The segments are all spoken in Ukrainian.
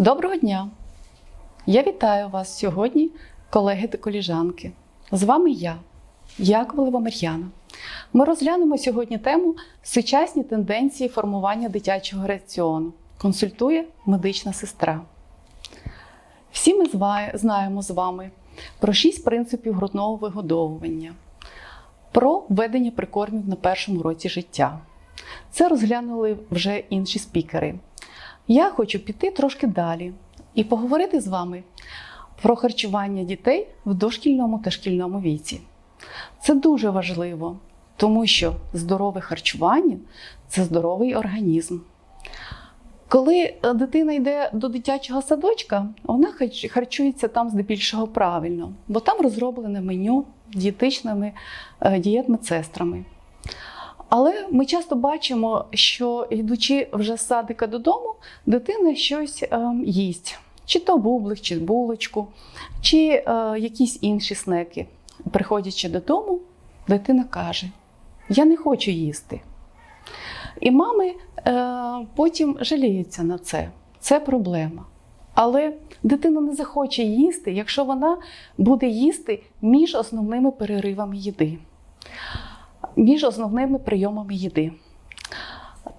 Доброго дня! Я вітаю вас сьогодні, колеги та коліжанки. З вами я, Яковлева Мар'яна. Ми розглянемо сьогодні тему сучасні тенденції формування дитячого раціону. Консультує медична сестра. Всі ми знаємо з вами про шість принципів грудного вигодовування, про введення прикормів на першому році життя. Це розглянули вже інші спікери. Я хочу піти трошки далі і поговорити з вами про харчування дітей в дошкільному та шкільному віці. Це дуже важливо, тому що здорове харчування це здоровий організм. Коли е, дитина йде до дитячого садочка, вона харчується там здебільшого правильно, бо там розроблене меню дієтичними е, дієт-медсестрами. Але ми часто бачимо, що йдучи вже з садика додому, дитина щось е, їсть. Чи то бублик, чи булочку, чи е, якісь інші снеки. Приходячи додому, дитина каже: Я не хочу їсти. І мами е, потім жаліються на це. Це проблема. Але дитина не захоче їсти, якщо вона буде їсти між основними переривами їди між основними прийомами їди.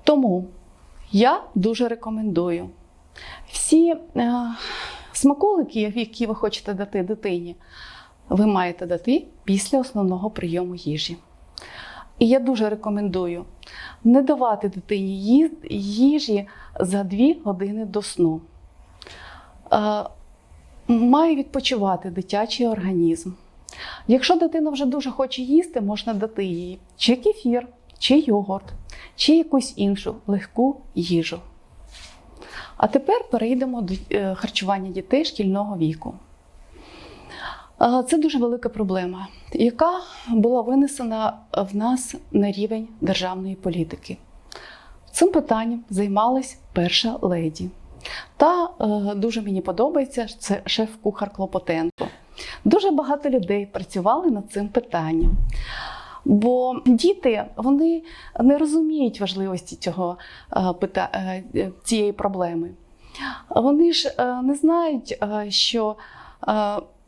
Тому я дуже рекомендую всі е, смаколики, які ви хочете дати дитині, ви маєте дати після основного прийому їжі. І я дуже рекомендую не давати дитині їжі за 2 години до сну. Е, Має відпочивати дитячий організм. Якщо дитина вже дуже хоче їсти, можна дати їй чи кефір, чи йогурт, чи якусь іншу легку їжу. А тепер перейдемо до е, харчування дітей шкільного віку. Це дуже велика проблема, яка була винесена в нас на рівень державної політики. Цим питанням займалась перша леді. Та е, дуже мені подобається це шеф-кухар Клопотенко. Дуже багато людей працювали над цим питанням. Бо діти вони не розуміють важливості цього е, е, цієї проблеми. Вони ж е, не знають, е, що е,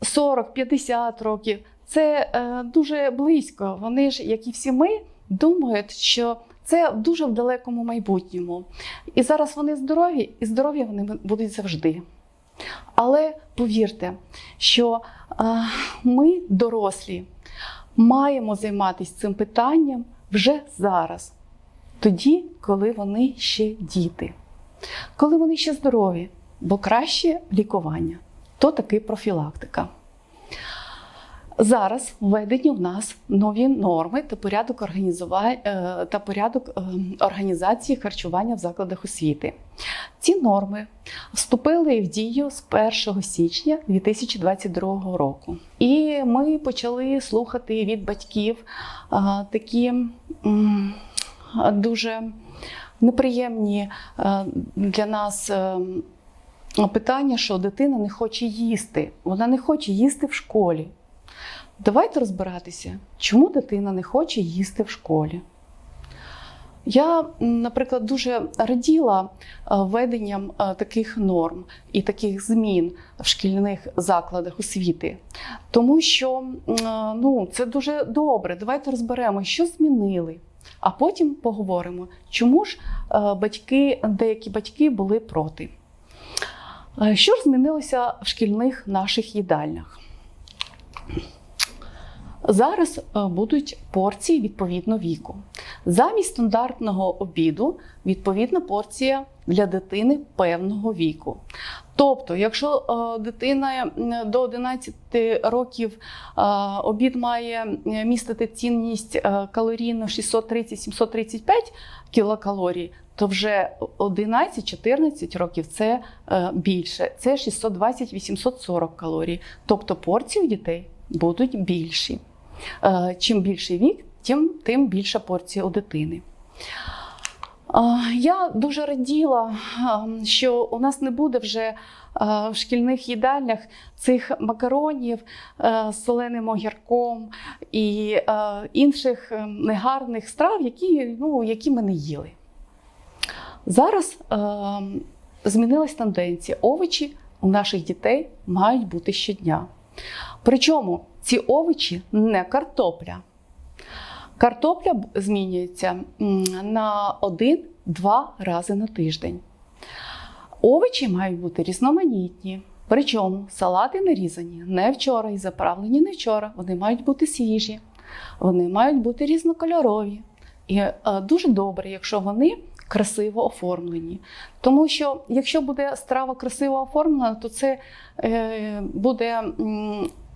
40-50 років це е, дуже близько. Вони ж, як і всі ми, думають, що це дуже в далекому майбутньому. І зараз вони здорові, і здорові вони будуть завжди. Але повірте, що е, ми, дорослі, маємо займатися цим питанням вже зараз, тоді, коли вони ще діти, коли вони ще здорові, бо краще лікування, то таки профілактика. Зараз введені в нас нові норми та порядок, організува... е, та порядок е, організації харчування в закладах освіти. Ці норми вступили в дію з 1 січня 2022 року. І ми почали слухати від батьків такі дуже неприємні е, для нас. е, Питання, що дитина не хоче їсти, вона не хоче їсти в школі. Давайте розбиратися, чому дитина не хоче їсти в школі. Я, наприклад, дуже раділа е, введенням е, таких норм і таких змін в шкільних закладах освіти, тому що е, ну, це дуже добре. Давайте розберемо, що змінили, а потім поговоримо, чому ж батьки, деякі батьки були проти. Що ж змінилося в шкільних наших їдальнях? Зараз е, будуть порції відповідно віку. Замість стандартного обіду відповідна порція для дитини певного віку. Тобто, якщо е, дитина до 11 років е, обід має містити цінність калорійну 630-735 кілокалорій, то вже 11-14 років це більше. Це 620-840 калорій. Тобто порції у дітей будуть більші. Е, Чим більший вік, тим, тим більша порція у дитини. Я дуже раділа, що у нас не буде вже в шкільних їдальнях цих макаронів е, з соленим огірком і е, інших е, негарних страв, які, ну, які ми не їли. Зараз е, змінилась тенденція. Овочі у наших дітей мають бути щодня. Причому ці овочі не картопля. Картопля змінюється на 1-2 рази на тиждень. Овочі мають бути різноманітні. Причому салати нарізані не вчора і заправлені не вчора. Вони мають бути свіжі, вони мають бути різнокольорові. І е, дуже добре, якщо вони красиво оформлені. Тому що якщо буде страва красиво оформлена, то це е, буде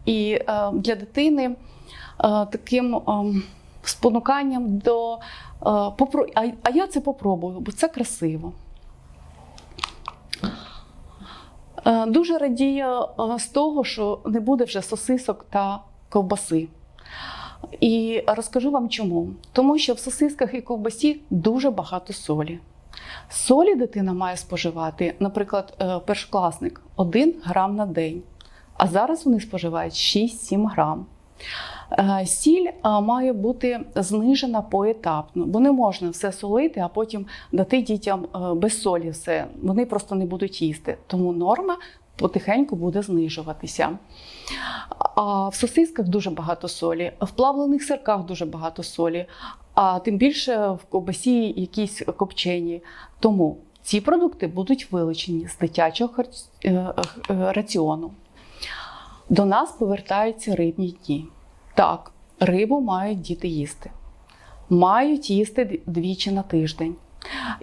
і е, для дитини е, таким ем, спонуканням до е, а, я це попробую, бо це красиво. Е, Дуже радію е, з того, що не буде вже сосисок та ковбаси. І розкажу вам чому. Тому що в сосисках і ковбасі дуже багато солі. Солі дитина має споживати, наприклад, е, першокласник 1 грам на день. А зараз вони споживають 6-7 грам. Е, Сіль е, має бути знижена поетапно, бо не можна все солити, а потім дати дітям е, без солі все. Вони просто не будуть їсти. Тому норма потихеньку буде знижуватися. А в сосисках дуже багато солі, в плавлених сирках дуже багато солі, а тим більше в ковбасі якісь копчені. Тому ці продукти будуть вилучені з дитячого раціону. До нас повертаються рибні дні. Так, рибу мають діти їсти. Мають їсти двічі на тиждень.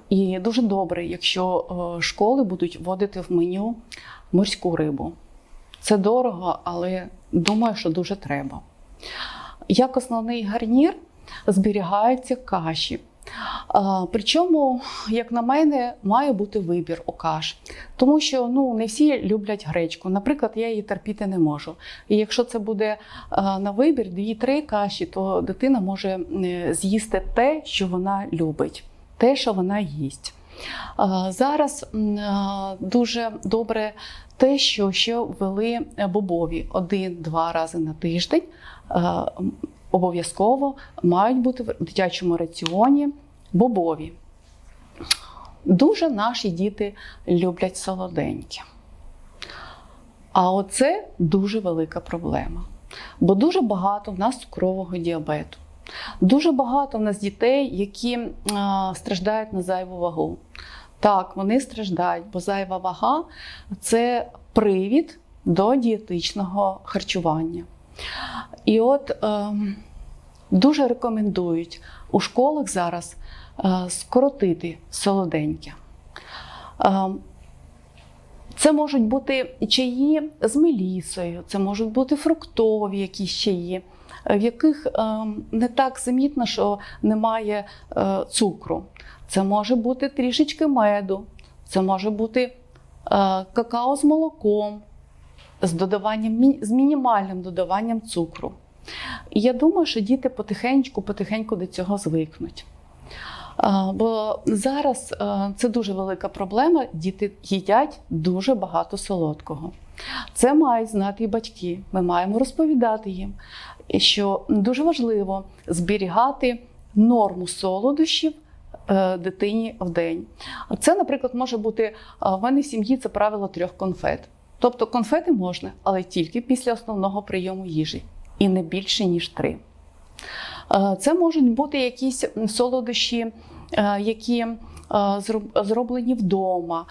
І дуже добре, якщо е, школи будуть вводити в меню морську рибу. Це дорого, але думаю, що дуже треба. Як основний гарнір зберігаються каші. Причому, як на мене, має бути вибір у каш. Тому що ну, не всі люблять гречку. Наприклад, я її терпіти не можу. І якщо це буде на вибір 2-3 каші, то дитина може з'їсти те, що вона любить, те, що вона їсть. Зараз дуже добре те, що ще ввели бобові один-два рази на тиждень. Обов'язково мають бути в дитячому раціоні бобові. Дуже наші діти люблять солоденьке. А оце дуже велика проблема. Бо дуже багато в нас цукрового діабету. Дуже багато в нас дітей, які а, страждають на зайву вагу. Так, вони страждають, бо зайва вага це привід до дієтичного харчування. І от е, дуже рекомендують у школах зараз е, скоротити солоденьке. Е, це можуть бути чаї з мелісою, це можуть бути фруктові якісь чаї, в яких е, не так замітно, що немає е, цукру. Це може бути трішечки меду, це може бути е, какао з молоком, з додаванням з мінімальним додаванням цукру. І я думаю, що діти потихеньку, потихеньку до цього звикнуть. Бо зараз е, це дуже велика проблема. Діти їдять дуже багато солодкого. Це мають знати і батьки. Ми маємо розповідати їм, що дуже важливо зберігати норму солодощів е, дитині в день. Це, наприклад, може бути в мене в сім'ї це правило трьох конфет. Тобто конфети можна, але тільки після основного прийому їжі, і не більше ніж три. Е, Це можуть бути якісь солодощі, е, які е, зроблені вдома.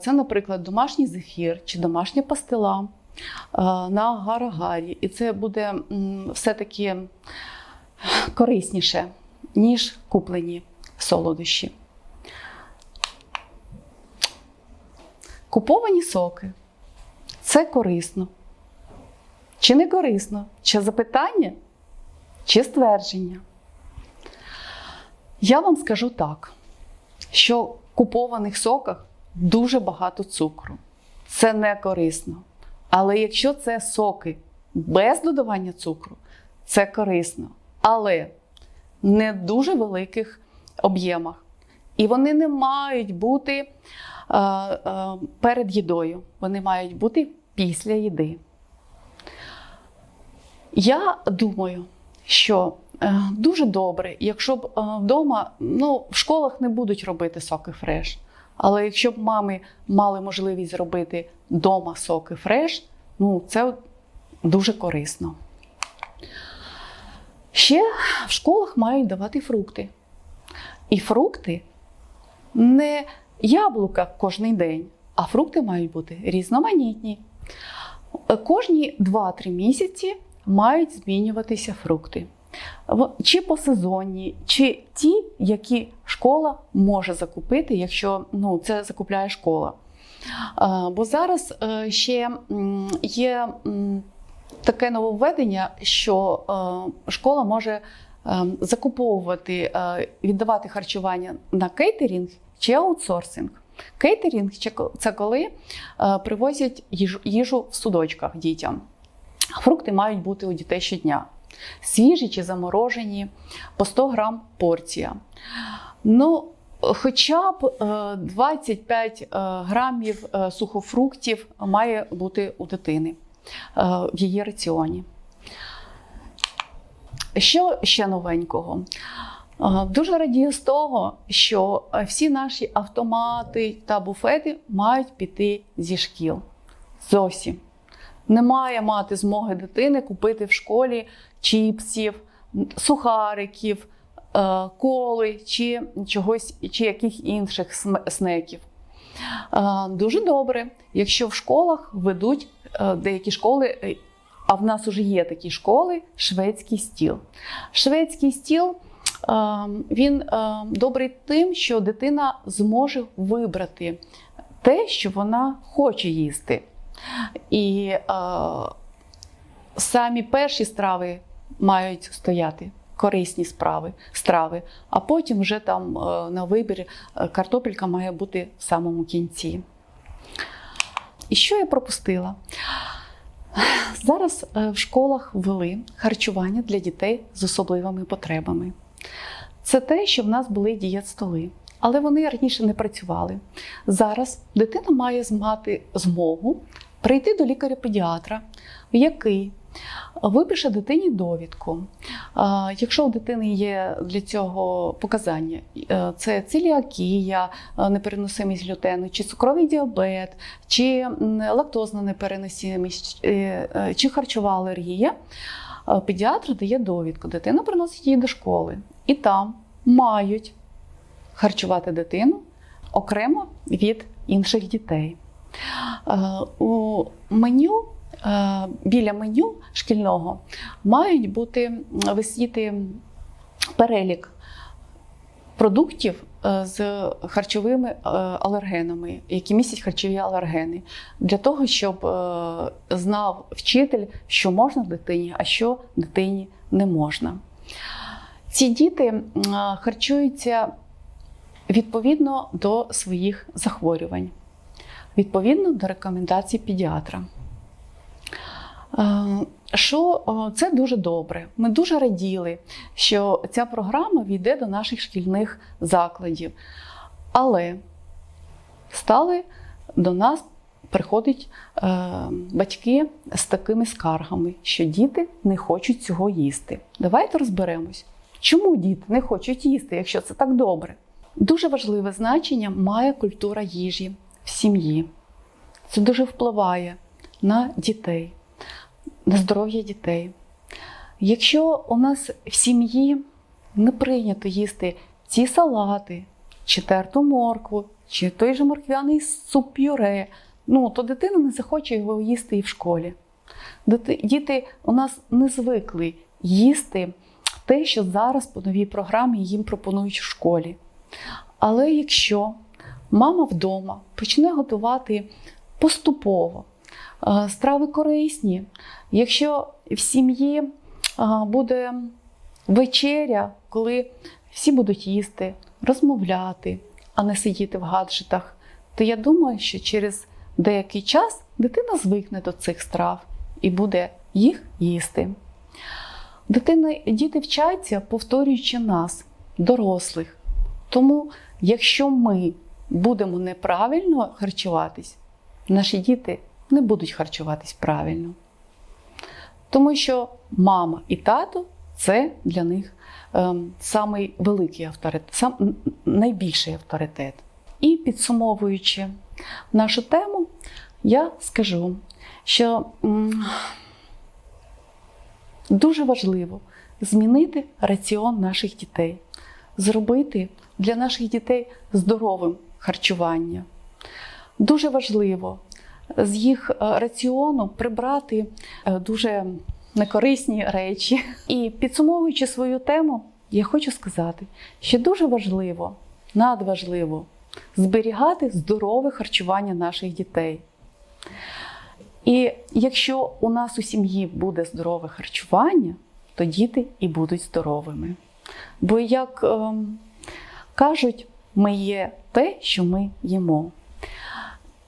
Це, наприклад, домашній зефір чи домашня пастила на агар-агарі. І це буде все-таки корисніше, ніж куплені солодощі. Куповані соки це корисно. Чи не корисно? Чи запитання, чи ствердження? Я вам скажу так, що в купованих соках дуже багато цукру. Це не корисно. Але якщо це соки без додавання цукру, це корисно. Але не в дуже великих об'ємах. І вони не мають бути е, е, перед їдою, вони мають бути після їди. Я думаю, що е, дуже добре, якщо б е, вдома, ну, в школах не будуть робити соки фреш. Але якщо б мами мали можливість зробити вдома соки фреш, ну це дуже корисно. Ще в школах мають давати фрукти. І фрукти не яблука кожен день, а фрукти мають бути різноманітні. Кожні 2-3 місяці мають змінюватися фрукти. Чи посезонні, чи ті, які школа може закупити, якщо ну, це закупляє школа. Бо зараз е, ще є таке нововведення, що е, школа може е, закуповувати, віддавати харчування на кейтерінг чи аутсорсинг. Кейтерінг це коли е, привозять їжу, в судочках дітям. Фрукти мають бути у дітей щодня. Свіжі чи заморожені, по 100 грам порція. Ну, хоча б е, 25 е, грамів е, сухофруктів має бути у дитини в її раціоні. Що ще новенького? Е, Дуже радію з того, що е, всі наші автомати та буфети мають піти зі шкіл. Зовсім немає мати змоги дитини купити в школі чіпсів, сухариків, е, коли чи чогось, чи яких інших снеків. Дуже добре, якщо в школах ведуть деякі школи, а в нас вже є такі школи, шведський стіл. Шведський стіл він е, добрий тим, що дитина зможе вибрати те, що вона хоче їсти. І е, самі перші страви мають стояти. Корисні справи, страви, а потім вже там е, на вибір е, картопелька має бути в самому кінці. І що я пропустила? Зараз в школах ввели харчування для дітей з особливими потребами. Це те, що в нас були дієт-столи, але вони раніше не працювали. Зараз дитина має мати змогу прийти до лікаря-педіатра, який випише дитині довідку. Якщо у дитини є для цього показання, е, це целіакія, е, непереносимість глютену, чи цукровий діабет, чи лактозна непереносимість, е, чи харчова алергія, педіатр дає довідку. Дитина приносить її до школи, і там мають харчувати дитину окремо від інших дітей. Е, У меню е, біля меню шкільного мають бути висіти перелік продуктів е, з харчовими алергенами, які містять харчові алергени, для того, щоб знав вчитель, що можна дитині, а що дитині не можна. Ці діти харчуються відповідно до своїх захворювань, відповідно до рекомендацій педіатра. Що це дуже добре. Ми дуже раділи, що ця програма війде до наших шкільних закладів. Але стали до нас приходять е, батьки з такими скаргами, що діти не хочуть цього їсти. Давайте розберемось, чому діти не хочуть їсти, якщо це так добре. Дуже важливе значення має культура їжі в сім'ї. Це дуже впливає на дітей, на здоров'я дітей. Якщо у нас в сім'ї не прийнято їсти ці салати, чи терту моркву, чи той же морквяний суп пюре, ну, то дитина не захоче його їсти і в школі. Діти у нас не звикли їсти те, що зараз по новій програмі їм пропонують в школі. Але якщо мама вдома почне готувати поступово, е, страви корисні, якщо в сім'ї е, буде вечеря, коли всі будуть їсти, розмовляти, а не сидіти в гаджетах, то я думаю, що через деякий час дитина звикне до цих страв і буде їх їсти. Дитина, діти вчаться, повторюючи нас, дорослих. Тому, якщо ми будемо неправильно харчуватись, наші діти не будуть харчуватись правильно. Тому що мама і тато це для них ем, самий великий авторитет, сам, найбільший авторитет. І підсумовуючи нашу тему, я скажу, що м, дуже важливо змінити раціон наших дітей, зробити для наших дітей здоровим харчування. Дуже важливо з їх е, раціону прибрати е, дуже некорисні речі. І підсумовуючи свою тему, я хочу сказати, що дуже важливо, надважливо зберігати здорове харчування наших дітей. І якщо у нас у сім'ї буде здорове харчування, то діти і будуть здоровими. Бо, як ем, кажуть, ми є те, що ми їмо.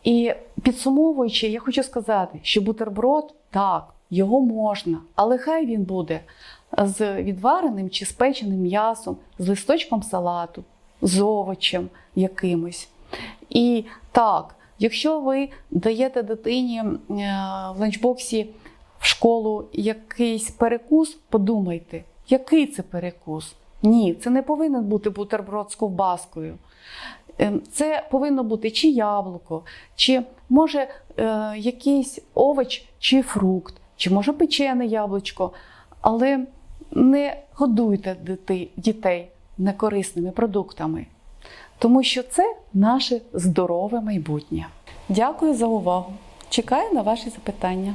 І підсумовуючи, я хочу сказати, що бутерброд так, його можна, але хай він буде з відвареним чи спеченим м'ясом, з листочком салату, з овочем якимось. І так, якщо ви даєте дитині е, в ланчбоксі в школу якийсь перекус, подумайте, який це перекус? Ні, це не повинен бути бутерброд з ковбаскою. Ем, Це повинно бути чи яблуко, чи може е, якийсь овоч чи фрукт, чи може печене яблучко. Але не годуйте дітей некорисними продуктами, тому що це наше здорове майбутнє. Дякую за увагу. Чекаю на ваші запитання.